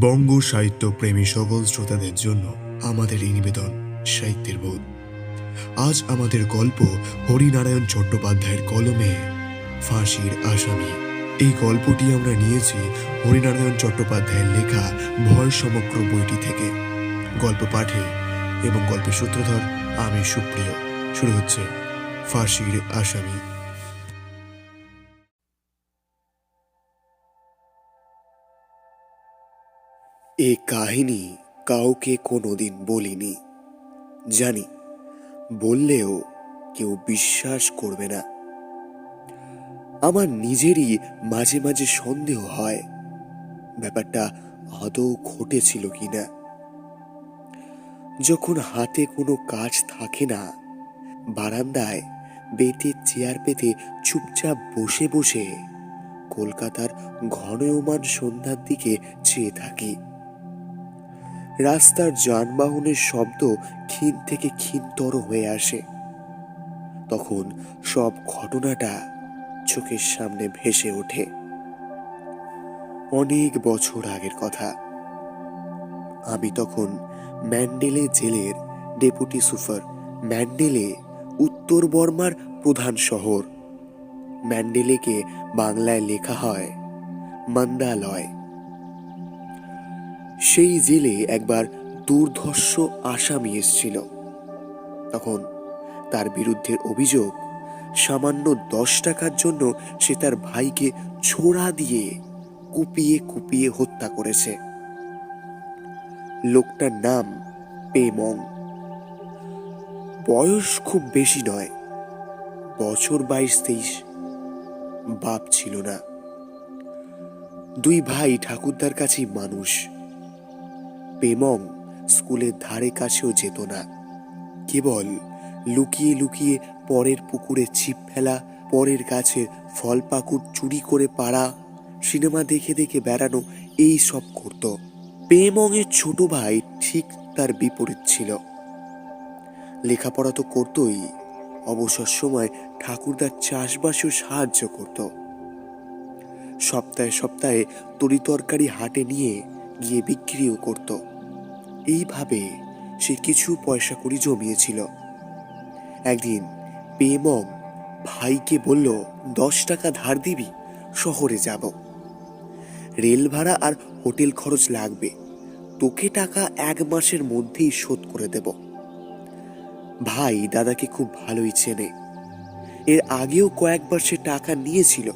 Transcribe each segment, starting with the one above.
বঙ্গ সাহিত্য প্রেমী সকল শ্রোতাদের জন্য আমাদের এই নিবেদন সাহিত্যের বোধ। আজ আমাদের গল্প হরিনারায়ণ চট্টোপাধ্যায়ের কলমে ফাঁসির আসামি। এই গল্পটি আমরা নিয়েছি হরিনারায়ণ চট্টোপাধ্যায়ের লেখা ভয় সমগ্র বইটি থেকে। গল্প পাঠে এবং গল্পের সূত্রধর আমি সুপ্রিয়। শুরু হচ্ছে ফাঁসির আসামি। এ কাহিনী কাউকে কোনোদিন বলিনি। জানি, বললেও কেউ বিশ্বাস করবে না। আমার নিজেরই মাঝে মাঝে সন্দেহ হয়, ব্যাপারটা আদৌ ঘটেছিল কি না যখন হাতে কোনো কাজ থাকে না, বারান্দায় বেতের চেয়ার পেতে চুপচাপ বসে বসে কলকাতার ঘনয়মান সন্ধ্যার দিকে চেয়ে থাকি। রাস্তার যানবাহনের শব্দ ক্ষীণ থেকে ক্ষীণতর হয়ে আসে। তখন সব ঘটনাটা চোখের সামনে ভেসে ওঠে। অনেক বছর আগের কথা। আমি তখন ম্যান্ডেলে জেলের ডেপুটি সুপার ম্যান্ডেলে উত্তর বর্মার প্রধান শহর। ম্যান্ডেলেকে বাংলায় লেখা হয়, মন্দালয়। সেই জেলে একবার দুর্ধর্ষ আসামি এসেছিল। তখন তার বিরুদ্ধে অভিযোগ, সামান্য দশ টাকার জন্য সে তার ভাইকে ছোড়া দিয়ে কুপিয়ে কুপিয়ে হত্যা করেছে। লোকটার নাম পেমং। বয়স খুব বেশি নয়, বছর বাইশ তেইশ, বাপ ছিল না। দুই ভাই ঠাকুরদার কাছেই মানুষ। পেমং স্কুলের ধারে কাছেও যেত না। কেবল লুকিয়ে লুকিয়ে পরের পুকুরে ছিপ ফেলা, পরের গাছে ফল পাকুড় চুরি করে পাড়া, সিনেমা দেখে দেখে বেড়ানো, এই সব করত। পেমংয়ের ছোট ভাই ঠিক তার বিপরীত ছিল। লেখাপড়া তো করতই, অবসর সময় ঠাকুরদার চাষবাসেও সাহায্য করত। সপ্তাহে সপ্তাহে তরিতরকারি হাটে নিয়ে গিয়ে বিক্রিও করত। এইভাবে সে কিছু পয়সা করি জমিয়েছিল। একদিন পেমং ভাইকে বলল, দশ টাকা ধার দিবি, শহরে যাব। রেল ভাড়া আর হোটেল খরচ লাগবে। তোকে টাকা এক মাসের মধ্যেই শোধ করে দেব। ভাই দাদাকে খুব ভালোই চেনে। এর আগেও কয়েকবার সে টাকা নিয়েছিল।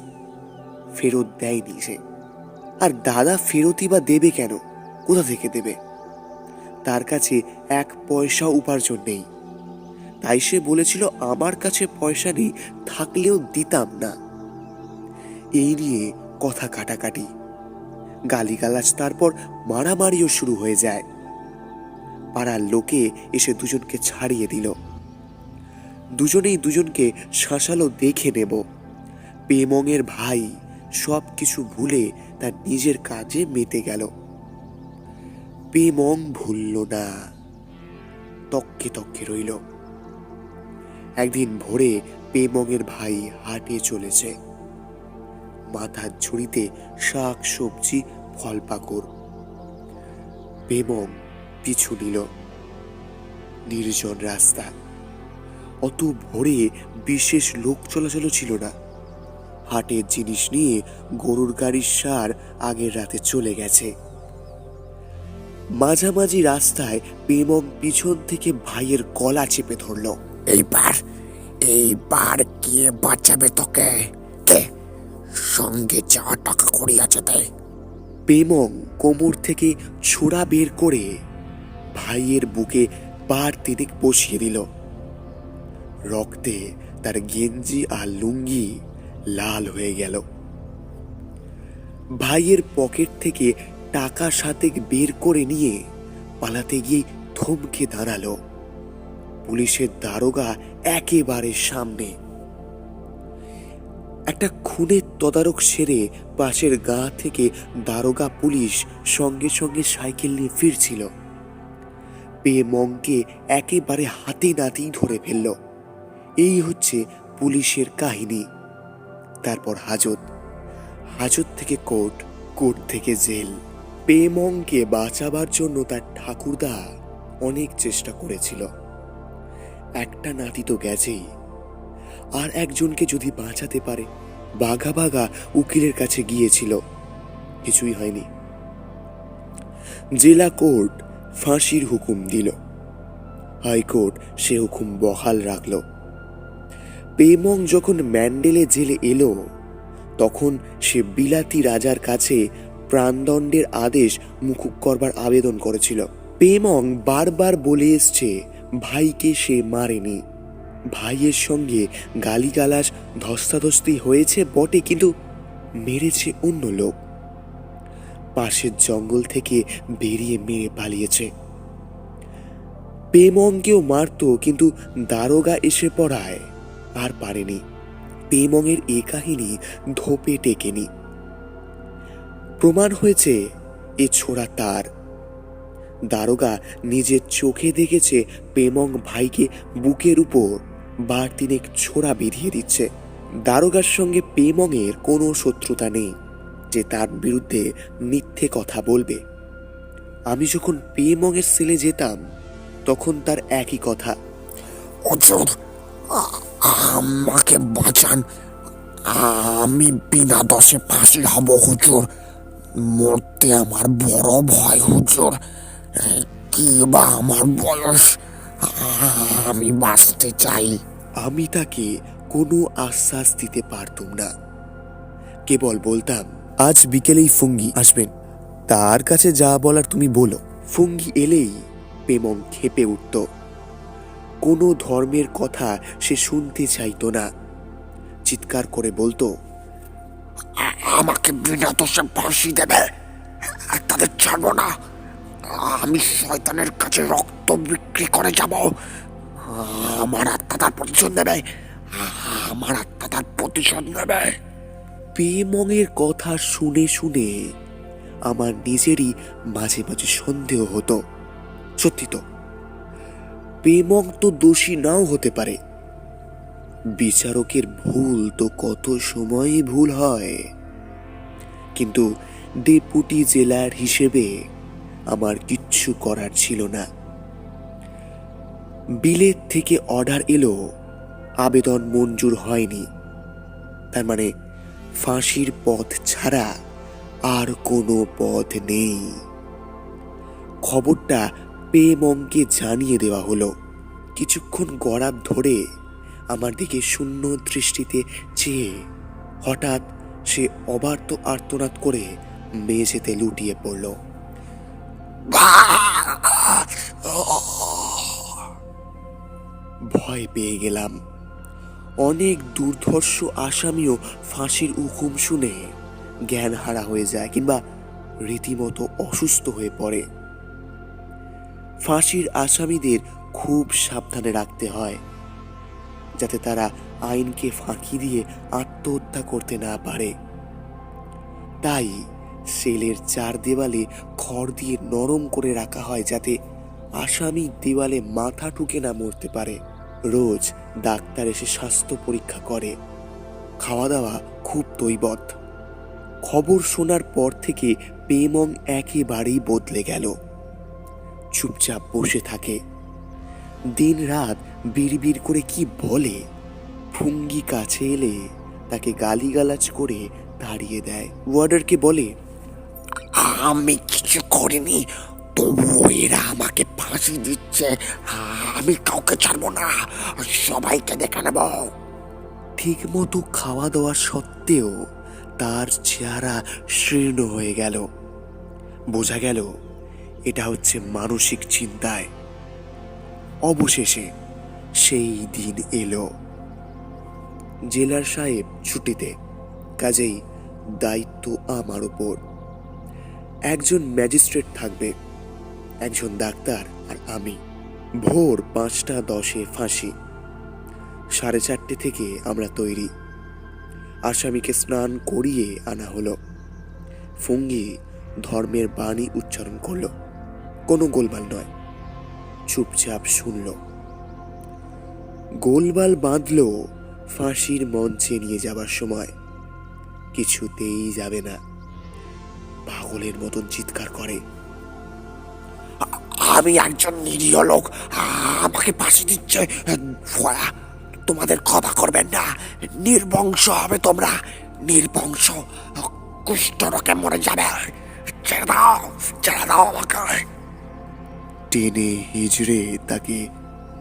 ফেরত দেয়নি সে। আর দাদা ফেরতই বা দেবে কেন? কোথা থেকে দেবে? তার কাছে এক পয়সা উপার্জন নেই। তাই সে বলেছিল, আমার কাছে পয়সা নেই, থাকলেও দিতাম না। এই নিয়ে কথা কাটাকাটি। গালিগালাজ তারপর মারামারিও শুরু হয়ে যায়। পাড়ার লোকে এসে দুজনকে ছাড়িয়ে দিল। দুজনেই দুজনকে শাসালো দেখে নেব। পেমংয়ের ভাই সব কিছু ভুলে তার নিজের কাজে মেতে গেল। পেমং ভুলল না। তককে তককে রইল। একদিন ভোরে পেমংয়ের ভাই হাটে চলেছে। মাথার ঝুড়িতে শাক, সবজি ফল পাকড় পেমং পিছু নিল। নির্জন রাস্তা। অত ভোরে বিশেষ লোক চলাচল ছিল না। হাটের জিনিস নিয়ে গরুর গাড়ির সার আগের রাতে চলে গেছে। মাঝামাঝি রাস্তায় পেমং পিছন থেকে ভাইয়ের গলা চেপে ধরল। এইবার এইবার কে বাঁচাবে তোকে? কে সঙ্গে যা টাকা করি আছে তাই পেমং কোমর থেকে ছোড়া বের করে ভাইয়ের বুকে পার তিনিক বসিয়ে দিল। রক্তে তার গেঞ্জি আর লুঙ্গি লাল হয়ে গেল। ভাইয়ের পকেট থেকে টাকা সাথে বের করে নিয়ে পালাতে গিয়ে থমকে দাঁড়াল। পুলিশের দারোগা একেবারে সামনে। একটা খুনের তদারক সেরে পাশের গা থেকে দারোগা পুলিশ সঙ্গে সঙ্গে সাইকেল নিয়ে ফিরছিল। পেয়ে মংকে একেবারে হাতে নাতেই ধরে ফেলল। এই হচ্ছে পুলিশের কাহিনী। তারপর হাজত। হাজত থেকে কোর্ট কোর্ট থেকে জেল। পেমংকে বাঁচাবার জন্য তার ঠাকুরদা অনেক চেষ্টা করেছিল। একটা নাতি তো গেছেই। আর একজনকে যদি বাঁচাতে পারে, বাঘা বাঘা উকিলের কাছে গিয়েছিল। কিছুই হয়নি। জেলা কোর্ট ফাঁসির হুকুম দিল। হাইকোর্ট সে হুকুম বহাল রাখল। পেমং যখন ম্যান্ডেলে জেলে এলো, তখন সে বিলাতি রাজার কাছে প্রাণদণ্ডের আদেশ মুকুব করবার আবেদন করেছিল। পেমং বারবার বলে এসছে, ভাইকে সে মারেনি। ভাইয়ের সঙ্গে গালিগালাজ ধস্তাধস্তি হয়েছে বটে, কিন্তু মেরেছে অন্য লোক। পাশের জঙ্গল থেকে বেরিয়ে মেরে পালিয়েছে। পেমংকেও মারতো, কিন্তু দারোগা এসে পড়ায়। আর পারেনি। পেমংয়ের এ কাহিনী ধোপে টেকেনি। প্রমাণ হয়েছে এ ছোড়া তার। দারোগা নিজের চোখে দেখেছে পেমং ভাইকে বুকের উপর বার তিনেক ছোড়া বেরিয়ে দিচ্ছে। দারোগার সঙ্গে পেমংয়ের কোনো শত্রুতা নেই যে তার বিরুদ্ধে মিথ্যে কথা বলবে। আমি যখন পেমংয়ের সেলে যেতাম, তখন তার একই কথা আমাকে বাঁচান। আমি বিনা দশে ফাঁসি হব, হুজুর। মরতে আমার বড় ভয়, হুজুর। কি বা আমার বয়স? আমি বাঁচতে চাই। আমি তাকে কোনো আশ্বাস দিতে পারতুম না। কেবল বলতাম, আজ বিকেলেই ফুঙ্গি আসবেন। তার কাছে যা বলার তুমি বলো। ফুঙ্গি এলেই পেমং খেপে উঠত। কোনো ধর্মের কথা সে শুনতে চাইতো না। চিৎকার করে বলতো আমাকে বিনা দোষে ফাঁসি দেবে তাদের ছাড়বো না। আমি শয়তানের কাছে রক্ত বিক্রি করে যাব। আমার আত্মা তার প্রতিশোধ নেবে। আমার আত্মা তার প্রতিশোধ নেবে। পেমংয়ের কথা শুনে শুনে আমার নিজেরই মাঝে মাঝে সন্দেহ হতো। সত্যি তো পেমং তো দোষী নাও হতে পারে। বিচারকের ভুল তো কত সময় ভুল হয়। কিন্তু ডেপুটি জেলার হিসেবে আমার কিচ্ছু করার ছিল না। বিলেত থেকে অর্ডার এলো, আবেদন মঞ্জুর হয়নি। তার মানে ফাঁসির পথ ছাড়া আর কোনো পথ নেই। খবরটা পেমংকে জানিয়ে দেওয়া হলো। কিছুক্ষণ গড়াত ধরে আমার দিকে শূন্য দৃষ্টিতে চেয়ে হঠাৎ সে অবার্ত আর্তনাদ করে মেঝেতে লুটিয়ে পড়ল। ভয় পেয়ে গেলাম। অনেক দুর্ধর্ষ আসামিও ফাঁসির হুকুম শুনে জ্ঞান হারা হয়ে যায় কিংবা রীতিমতো অসুস্থ হয়ে পড়ে। ফাঁসির আসামিদের খুব সাবধানে রাখতে হয়, যাতে তারা আইনকে ফাঁকি দিয়ে আত্মহত্যা করতে না পারে। তাই সেলের চার দেওয়ালে খড় দিয়ে নরম করে রাখা হয় যাতে আসামি দেওয়ালে মাথা ঠুকে না মরতে পারে। রোজ ডাক্তার এসে স্বাস্থ্য পরীক্ষা করে। খাওয়া দাওয়া খুব তৈবত। খবর শোনার পর থেকে পেমং একেবারেই বদলে গেল। চুপচাপ বসে থাকে। দিন রাত বিড়বিড় করে কি বলে? ফুঙ্গি কাছে এলে তাকে গালিগালাজ করে তাড়িয়ে দেয়। ওয়ার্ডারকে বলে, আমি কিছু করিনি, তবুও এরা আমাকে ফাঁসি দিচ্ছে। আমি কাউকে ছাড়বো না, সবাইকে দেখে নেব। ঠিকমতো খাওয়া দাওয়া সত্ত্বেও তার চেহারা শীর্ণ হয়ে গেল। বোঝা গেল এটা হচ্ছে মানসিক চিন্তায়। অবশেষে সেই দিন এলো। জেলার সাহেব ছুটিতে, কাজেই দায়িত্ব আমার ওপর একজন ম্যাজিস্ট্রেট থাকবে, একজন ডাক্তার আর আমি। ভোর পাঁচটা দশে ফাঁসি। সাড়ে চারটে থেকে আমরা তৈরি। আসামিকে স্নান করিয়ে আনা হলো। ফুঙ্গি ধর্মের বাণী উচ্চারণ করল। কোনো গোলমাল নয়। চুপচাপ শুনল। গোলমাল বাঁধল ফাঁসির মঞ্চে নিয়ে যাবার সময়। কিছুতেই যাবে না। পাগলের মতন চিৎকার করে। আমি একজন নিরীহ লোক। আমাকে ফাঁসি দিচ্ছে। তোমাদের ক্ষমা করবেন না। নির্বংশ হবে তোমরা। নির্বংশ কুষ্ঠরোগে মরে যাবে। ছেড়ে দাও ছেড়ে দাও আমাকে। টেনে হিজড়ে তাকে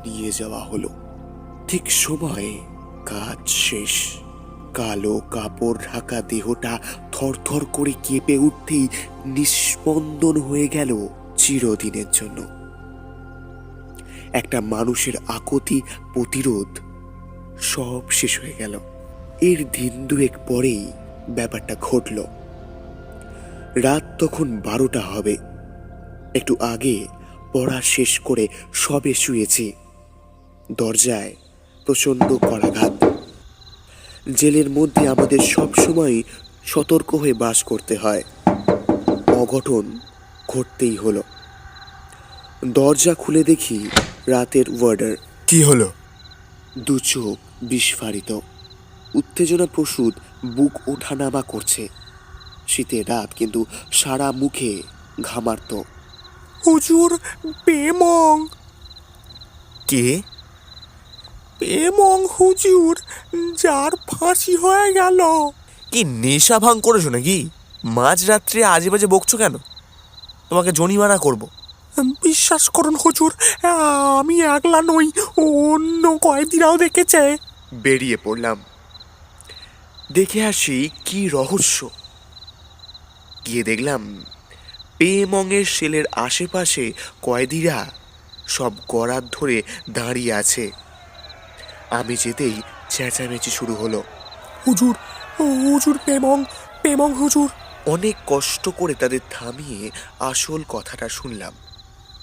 নিয়ে যাওয়া হলো। ঠিক সময়ে কাজ শেষ। কালো কাপড় ঢাকা দেহটা থরথর করে কেঁপে উঠতেই নিস্পন্দন হয়ে গেল চিরদিনের জন্য। একটা মানুষের আকতি, প্রতিরোধ সব শেষ হয়ে গেল। এর দিন দুয়েক পরেই ব্যাপারটা ঘটল। রাত তখন বারোটা হবে। একটু আগে পড়া শেষ করে সবে শুয়েছি। দরজায় প্রচণ্ড কলাঘাত জেলের মধ্যে আমাদের সব সময় সতর্ক হয়ে বাস করতে হয়। অঘটন ঘটতেই হলো। দরজা খুলে দেখি রাতের ওয়ার্ডার। কি হলো? দু চোখ বিস্ফারিত। উত্তেজনা প্রসূত বুক ওঠানামা করছে। শীতের রাত কিন্তু সারা মুখে ঘামার্ত। হুজুর পেমং কে? পেমং হুজুর যার ফাঁসি হয়ে গেল। কি নেশা ভাঙ করেছ নাকি? মাঝরাত্রে আজে বাজে বকছো কেন? তোমাকে জরিমানা করব। বিশ্বাস করুন হুজুর আমি একলা নই অন্য কয়েদিরাও দেখেছে। বেরিয়ে পড়লাম। দেখে আসি কি রহস্য। গিয়ে দেখলাম পেমংয়ের সেলের আশেপাশে কয়েদিরা সব গড়ার ধরে দাঁড়িয়ে আছে। আমি যেতেই চেঁচামেচি শুরু হলো। হুজুর হুজুর পেমং পেমং হুজুর। অনেক কষ্ট করে তাদের থামিয়ে আসল কথাটা শুনলাম।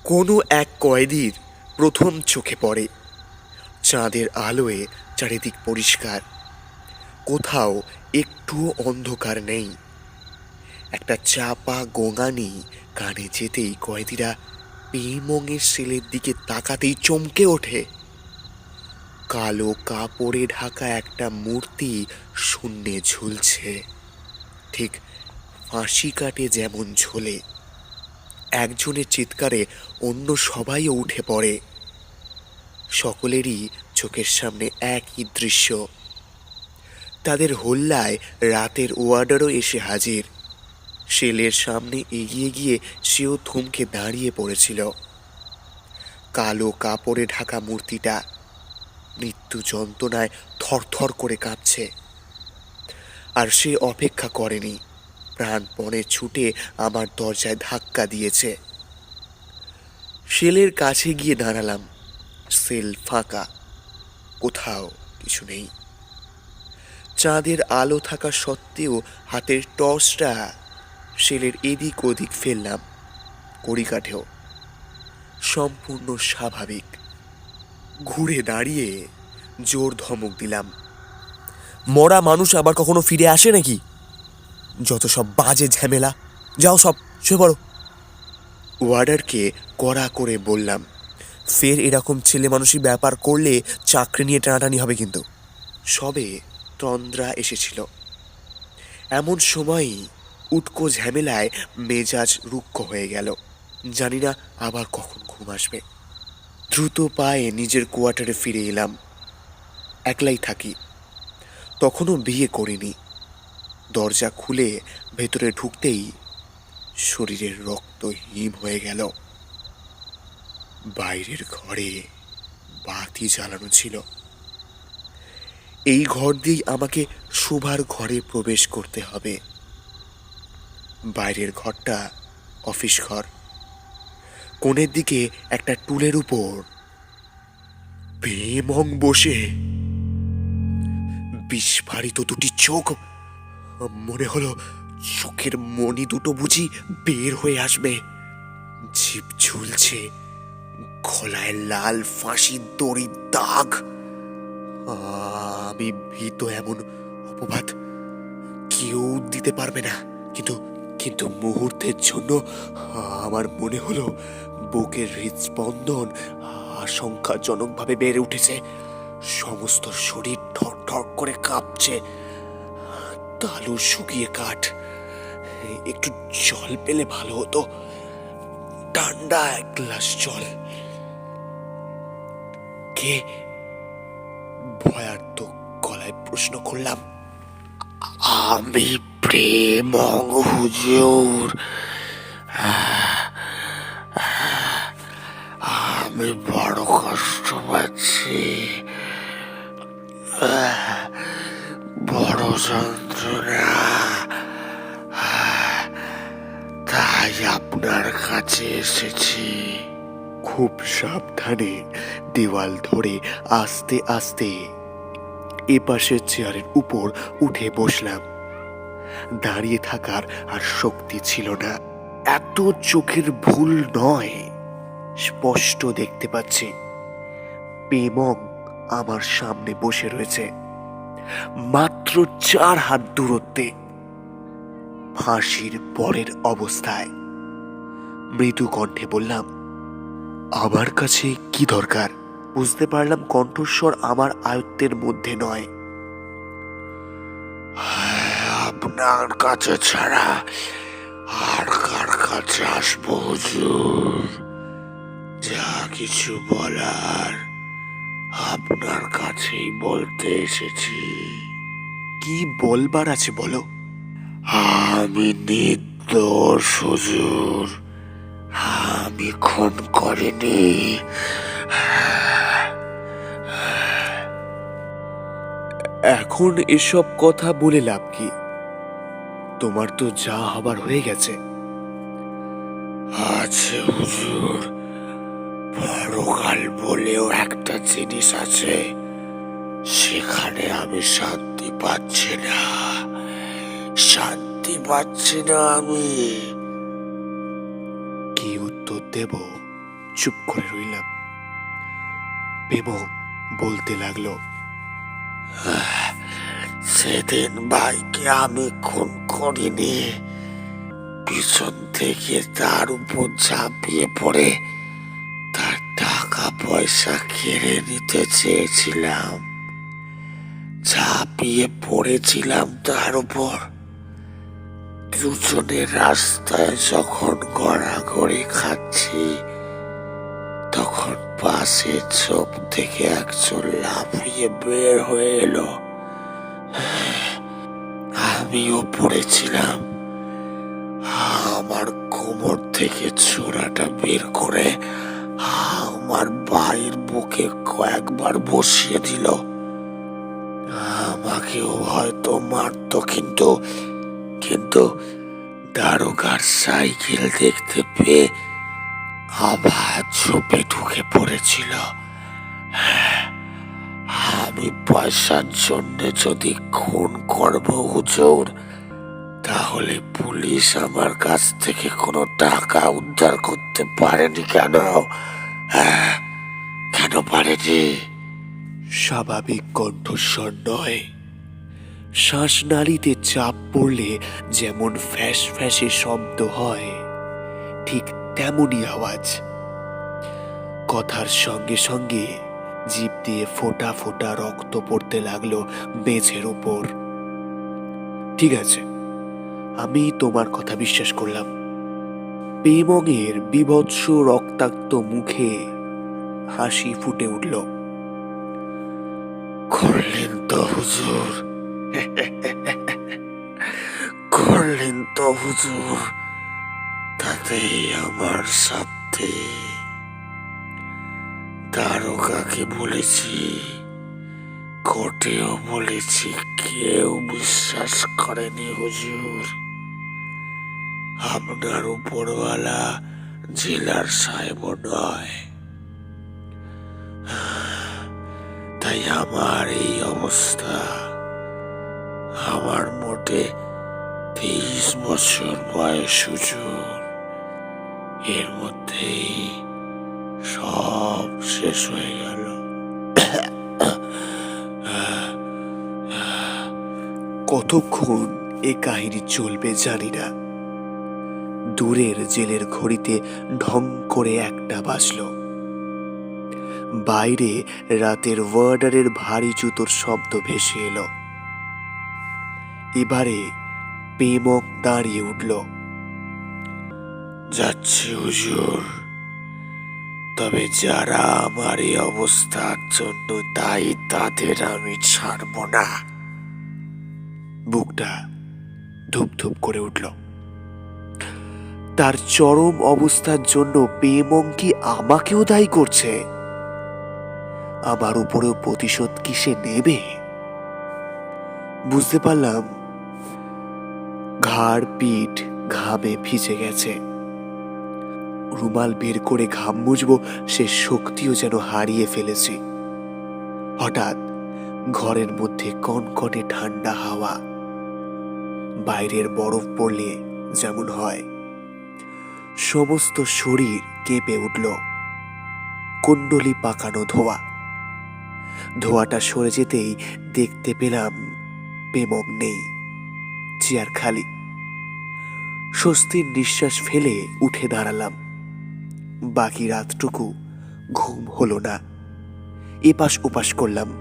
কোনো এক কয়েদির প্রথম চোখে পড়ে। চাঁদের আলোয় চারিদিক পরিষ্কার। কোথাও একটুও অন্ধকার নেই। একটা চাপা গোঙানি কানে যেতেই কয়েদিরা পেমঙের সেলের দিকে তাকাতেই চমকে ওঠে। কালো কাপড়ে ঢাকা একটা মূর্তি শূন্যে ঝুলছে। ঠিক ফাঁসি কাটে যেমন ঝোলে। একজনের চিৎকারে অন্য সবাইও উঠে পড়ে। সকলেরই চোখের সামনে একই দৃশ্য। তাদের হল্লায় রাতের ওয়ার্ডারও এসে হাজির। সেলের সামনে এগিয়ে গিয়ে সেও থমকে দাঁড়িয়ে পড়েছিল। কালো কাপড়ে ঢাকা মূর্তিটা মৃত্যু যন্ত্রণায় থরথর করে কাঁপছে। আর সে অপেক্ষা করেনি, প্রাণপণে ছুটে আমার দরজায় ধাক্কা দিয়েছে। সেলের কাছে গিয়ে দাঁড়ালাম, সেল ফাঁকা, কোথাও কিছু নেই। চাঁদের আলো থাকা সত্ত্বেও হাতের টর্চটা সেলের এদিক ওদিক ফেললাম কড়িকাঠেও। সম্পূর্ণ স্বাভাবিক। ঘুরে দাঁড়িয়ে জোর ধমক দিলাম। মরা মানুষ আবার কখনো ফিরে আসে নাকি? যত সব বাজে ঝামেলা, যাও সব, শুয়ে পড়ো। ওয়ার্ডারকে কড়া করে বললাম, ফের এরকম ছেলে মানুষই ব্যাপার করলে চাকরি নিয়ে টানাটানি হবে কিন্তু। সবে তন্দ্রা এসেছিল। এমন সময়ই উটকো ঝামেলায় মেজাজ রুক্ষ হয়ে গেল। জানি না আবার কখন ঘুম আসবে। দ্রুত পায়ে নিজের কোয়ার্টারে ফিরে এলাম। একলাই থাকি। তখনও বিয়ে করিনি। দরজা খুলে ভেতরে ঢুকতেই শরীরের রক্ত হিম হয়ে গেল। বাইরের ঘরে বাতি জ্বালানো ছিল। এই ঘর দিয়েই আমাকে শোভার ঘরে প্রবেশ করতে হবে। বাইরের ঘরটা অফিস ঘর। কোণের দিকে একটা টুলের উপর বেমং বসে। বিস্ফারিত দুটি চোখ, মনে হলো চোখের মনি দুটো বুঝি বের হয়ে আসবে। জিভ ঝুলছে, গলায় লাল ফাঁসির দড়ির দাগ। আমি ভীত এমন অপবাদ কেউ দিতে পারবে না, কিন্তু কিন্তু মুহূর্তের জন্য আমার মনে হলো বুকের হৃদস্পন্দন আশঙ্কাজনকভাবে বেড়ে উঠেছে। সমস্ত শরীর ঠক ঠক করে কাঁপছে। তালু শুকিয়ে কাঠ। একটু জল পেলে ভালো হতো। ঠান্ডা এক গ্লাস জল। কে? ভয়ার্থ গলায় প্রশ্ন করলাম। আমি প্রেম হুজুর। আমি বড় কষ্ট পাচ্ছি। বড় যন্ত্রণা। তাই আপনার কাছে এসেছি। খুব সাবধানে দেওয়াল ধরে আস্তে আস্তে এপাশের চেয়ারের উপর উঠে বসলাম। দাঁড়িয়ে থাকার আর শক্তি ছিল না। এত চোখের ভুল নয়, স্পষ্ট দেখতে পাচ্ছি। পেমং আমার সামনে বসে রয়েছে। মাত্র চার হাত দূরত্বে। ফাঁসির পরের অবস্থায়। মৃদু কণ্ঠে বললাম, আমার কাছে কি দরকার? বুঝতে পারলাম কণ্ঠস্বর আমার আয়ত্তের মধ্যে নয়। আপনার কাছে ছাড়া আর কার কাছে আসব হুজুর? যা কিছু বলার আপনার কাছেই বলতে এসেছি। কি বলবার আছে বলো। আমি নির্দোষ হুজুর। আমি খুন করিনি। এখন এসব কথা বলে লাভ কি? তোমার তো যা হবার হয়ে গেছে। আছে হুজুর পরকাল বলেও একটা জিনিস আছে সেখানে আমি শান্তি পাচ্ছি না। শান্তি পাচ্ছি না আমি। কি উত্তর দেব? চুপ করে রইলাম। বেমং বলতে লাগল সেদিন ভাইকে আমি খুন করিনি। পিছন থেকে তার উপর ঝাঁপিয়ে পড়ে তার টাকা পয়সা কেড়ে নিতে চেয়েছিলাম। ঝাঁপিয়ে পড়েছিলাম তার উপর। দুজনে রাস্তায় যখন গড়াগড়ি খাচ্ছি, তখন পাশে চোপ থেকে একজন লাফিয়ে বের হয়ে এলো। আমিও পড়েছিলাম। আমার কোমর থেকে ছোড়াটা বের করে আমার বাড়ির বুকে কয়েকবার বসিয়ে দিল। আমাকেও হয়তো মারতো কিন্তু কিন্তু দারোগার সাইকেল দেখতে পেয়ে আবার ঝোপে ঢুকে পড়েছিল। আমি পয়সার জন্য যদি খুন করব হুজুর তাহলে পুলিশ আমার কাছ থেকে কোনো টাকা উদ্ধার করতে পারেনি কেন? হ্যাঁ, কেন পারেনি? স্বাভাবিক কণ্ঠস্বর নয়। শ্বাসনালীতে চাপ পড়লে যেমন ফ্যাস ফ্যাসে শব্দ হয় ঠিক তেমনই আওয়াজ। কথার সঙ্গে সঙ্গে জিভ দিয়ে ফোঁটা ফোঁটা রক্ত পড়তে লাগল মেঝের উপর। ঠিক আছে, আমি তোমার কথা বিশ্বাস করলাম। পেমংয়ের বিভৎস রক্তাক্ত মুখে হাসি ফুটে উঠল। করলেন তো হুজুর। করলেন তো হুজুর। তাতেই আমার সাথে দারোগাকে বলেছি, কোর্টেও বলেছি, কেউ বিশ্বাস করেনি হুজুর। আপনার উপরওয়ালা জেলার সাহেব নয়। তাই আমার এই অবস্থা। আমার মোটে তেইশ বছর বয়স হুজুর। এর মধ্যেই সব শেষ হয়ে গেল। কতক্ষণ এ কাহিনী চলবে জানি না। দূরের জেলের ঘড়িতে ঢং করে একটা বাজল। বাইরে রাতের ওয়ার্ডারের ভারী জুতোর শব্দ ভেসে এলো। এবারে পেমক দাঁড়িয়ে উঠল। যাচ্ছে হুজুর। তবে যারা আমার এই অবস্থার জন্য দায়ী, তাদের আমি ছাড়ব না। বুকটা ধুপ ধুপ করে উঠল। তার চরম অবস্থার জন্য পেমং কি আমাকেও দায়ী করছে? আমার উপরেও প্রতিশোধ কি সে নেবে? বুঝতে পারলাম, ঘাড়, পিঠ ঘামে ভিজে গেছে। রুমাল বের করে ঘাম মুছবো, সে শক্তিও যেন হারিয়ে ফেলেছি। হঠাৎ ঘরের মধ্যে কনকনে ঠান্ডা হাওয়া। বাইরের বরফ পড়লে যেমন হয়। সমস্ত শরীর কেঁপে উঠল। কুণ্ডলি পাকানো ধোয়া। ধোয়াটা সরে যেতেই দেখতে পেলাম পেমক নেই, চেয়ার খালি। স্বস্তির নিঃশ্বাস ফেলে উঠে দাঁড়ালাম। বাকি রাতটুকু ঘুম হলো না। এপাশ ওপাশ করলাম।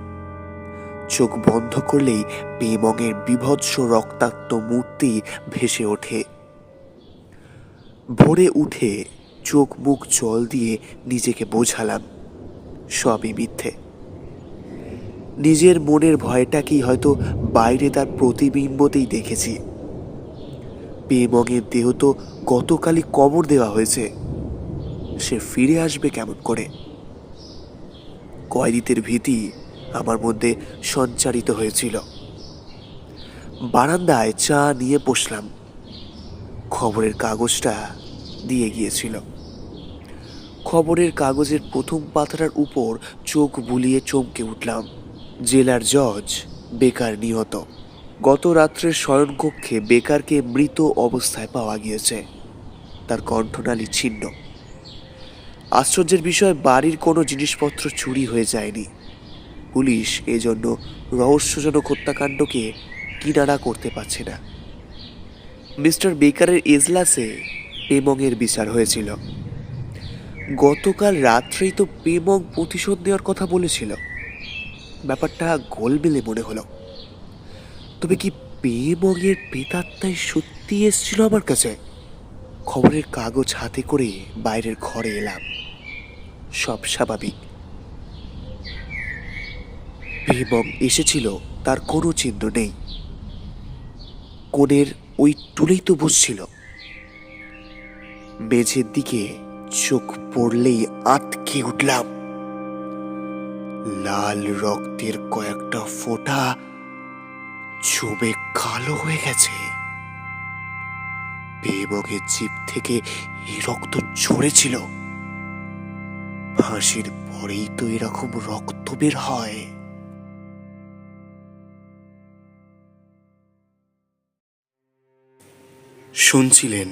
চোখ বন্ধ করলেই পেমংয়ের বিভৎস রক্তাক্ত মূর্তি ভেসে ওঠে। ভোরে উঠে চোখ মুখ জল দিয়ে নিজেকে বোঝালাম, সবই মিথ্যে। নিজের মনের ভয়টাকেই হয়তো বাইরে তার প্রতিবিম্বতেই দেখেছি। পেমংয়ের দেহ তো গতকালই কবর দেওয়া হয়েছে। সে ফিরে আসবে কেমন করে? কয়েদিতের ভীতি আমার মধ্যে সঞ্চারিত হয়েছিল। বারান্দায় চা নিয়ে বসলাম। খবরের কাগজটা দিয়ে গিয়েছিল। খবরের কাগজের প্রথম পাতাটার উপর চোখ বুলিয়ে চমকে উঠলাম। জেলার জজ বেকার নিহত। গত রাত্রের শয়নকক্ষে বেকারকে মৃত অবস্থায় পাওয়া গিয়েছে। তার কণ্ঠনালী ছিন্ন। আশ্চর্যের বিষয়, বাড়ির কোনো জিনিসপত্র চুরি হয়ে যায়নি। পুলিশ এজন্য রহস্যজনক হত্যাকাণ্ডকে কিনারা করতে পারছে না। মিস্টার বেকারের এজলাসে পেমংয়ের বিচার হয়েছিল। গতকাল রাত্রেই তো পেমং প্রতিশোধ নেওয়ার কথা বলেছিল। ব্যাপারটা গোলমেলে মনে হলো। তবে কি পেমংয়ের প্রেতাত্মাই সত্যি এসেছিল আমার কাছে? খবরের কাগজ হাতে করে বাইরের ঘরে এলাম। সব স্বাভাবিক। পেমং এসেছিল, তার কোনো চিহ্ন নেই। কোণের ওই টুলেই তো বসছিল মেঝের দিকে চোখ পড়লেই আটকে উঠলাম। লাল রক্তের কয়েকটা ফোঁটা জমে কালো হয়ে গেছে। বেবগের জিপ থেকে এই রক্ত ঝরেছিল। ফাঁসির পরেই তো এরকম রক্ত বের হয়। শুনছিলেন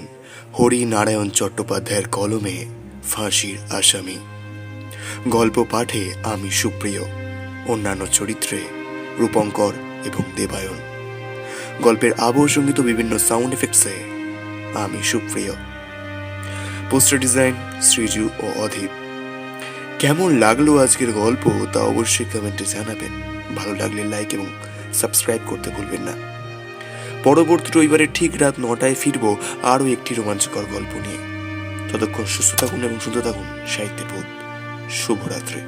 হরিনারায়ণ চট্টোপাধ্যায়ের কলমে ফাঁসির আসামি। গল্প পাঠে আমি সুপ্রিয়, অন্যান্য চরিত্রে রূপঙ্কর এবং দেবায়ন। গল্পের আবহ সংগীত বিভিন্ন সাউন্ড এফেক্টসে আমি সুপ্রিয়। পোস্টার ডিজাইন শ্রীজু ও অধীপ কেমন লাগল আজকের গল্প, তা অবশ্যই কমেন্টে জানাবেন। ভালো লাগলে লাইক এবং সাবস্ক্রাইব করতে ভুলবেন না। পরবর্তী রবিবারে ঠিক রাত নটায় ফিরবো আরও একটি রোমাঞ্চকর গল্প নিয়ে। ততক্ষণ সুস্থ থাকুন এবং সুন্দর থাকুন। সাহিত্যের বোধ শুভরাত্রি।